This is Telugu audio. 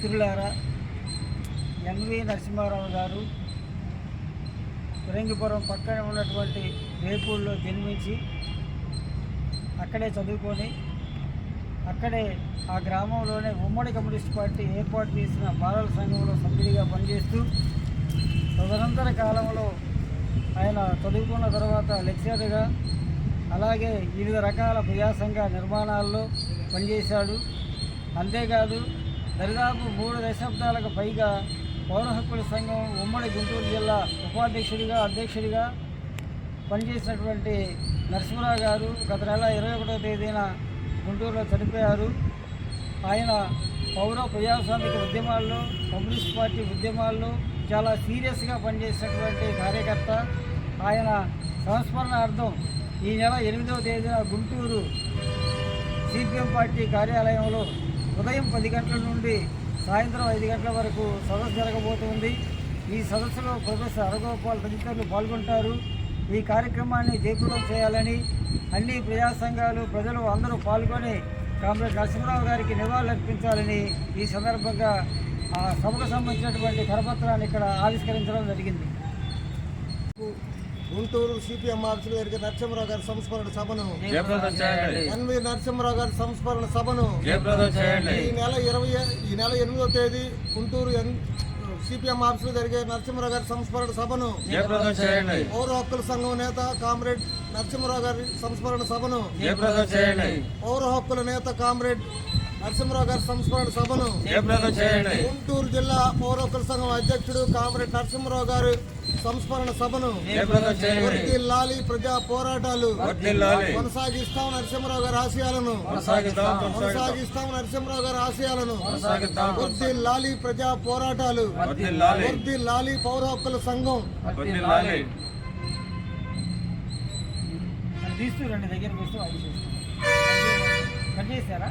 మిత్రులారా ఎంవి నరసింహారావు గారు ఫిరంగిపురం పక్కన ఉన్నటువంటి రేపూర్లో జన్మించి అక్కడే చదువుకొని అక్కడే ఆ గ్రామంలోనే ఉమ్మడి కమ్యూనిస్ట్ పార్టీ ఏర్పాటు చేసిన బాలల సంఘంలో సభ్యుడిగా పనిచేస్తూ తదనంతర కాలంలో ఆయన చదువుకున్న తర్వాత లెక్చరర్గా అలాగే వివిధ రకాల ప్రజాసంఘ నిర్మాణాల్లో పనిచేశాడు. అంతేకాదు దరిదాపు మూడు దశాబ్దాలకు పైగా పౌర హక్కుల సంఘం ఉమ్మడి గుంటూరు జిల్లా ఉపాధ్యక్షుడిగా అధ్యక్షుడిగా పనిచేసినటువంటి నరసింహరావు గారు గత నెల ఇరవై ఒకటో తేదీన గుంటూరులో చనిపోయారు. ఆయన పౌర ప్రజాస్వామిక ఉద్యమాల్లో కమ్యూనిస్ట్ పార్టీ ఉద్యమాల్లో చాలా సీరియస్గా పనిచేసినటువంటి కార్యకర్త. ఆయన సంస్మరణార్థం ఈ నెల ఎనిమిదవ తేదీన గుంటూరు సిపిఎం పార్టీ కార్యాలయంలో ఉదయం పది గంటల నుండి సాయంత్రం ఐదు గంటల వరకు సదస్సు జరగబోతుంది. ఈ సదస్సులో ప్రొఫెసర్ అరగోపాల్ తదితరులు పాల్గొంటారు. ఈ కార్యక్రమాన్ని జయప్రదం చేయాలని అన్ని ప్రజా సంఘాలు ప్రజలు అందరూ పాల్గొని కామ్రేడ్ నరసింహరావు గారికి నివాళులర్పించాలని ఈ సందర్భంగా ఆ సభకు సంబంధించినటువంటి కరపత్రాన్ని ఇక్కడ ఆవిష్కరించడం జరిగింది. గుంటూరు సిపిఎం ఆఫీసులో జరిగే నరసింహరావు గారి సంస్మరణ సభను. ఎన్వి నరసింహరావు గారి సంస్మరణ సభను. ఈ నెల ఇరవై ఈ నెల ఎనిమిదో తేదీ గుంటూరు ఎన్ సిపిఎం ఆఫీసులో జరిగే నరసింహరావు గారి సంస్మరణ సభను. పౌర హక్కుల సంఘం నేత కామ్రేడ్ నరసింహరావు గారి సంస్మరణ సభను. పౌర హక్కుల నేత కామ్రేడ్ నరసింహరావు గారి సంస్మరణ సభను గుంటూరు జిల్లా పౌర హక్కుల సంఘం అధ్యక్షుడు కామ్రేడ్ నరసింహరావు గారు సంస్మరణ సభను వర్ధిల్లాలి ప్రజా పోరాటాలు కొనసాగిస్తాం నరసింహరావు గారి ఆశయాలను. కొనసాగిస్తాం నరసింహరావు గారి ఆశయాలను. కొనసాగిద్దాం వర్ధిల్లాలి ప్రజా పోరాటాలు. వర్ధిల్లాలి వర్ధిల్లాలి పౌర హక్కుల సంఘం. వర్ధిల్లాలి అది తీస్తూ రండి దగ్గరికి వస్తూ అది చేస్తాం. కట్ చేశారా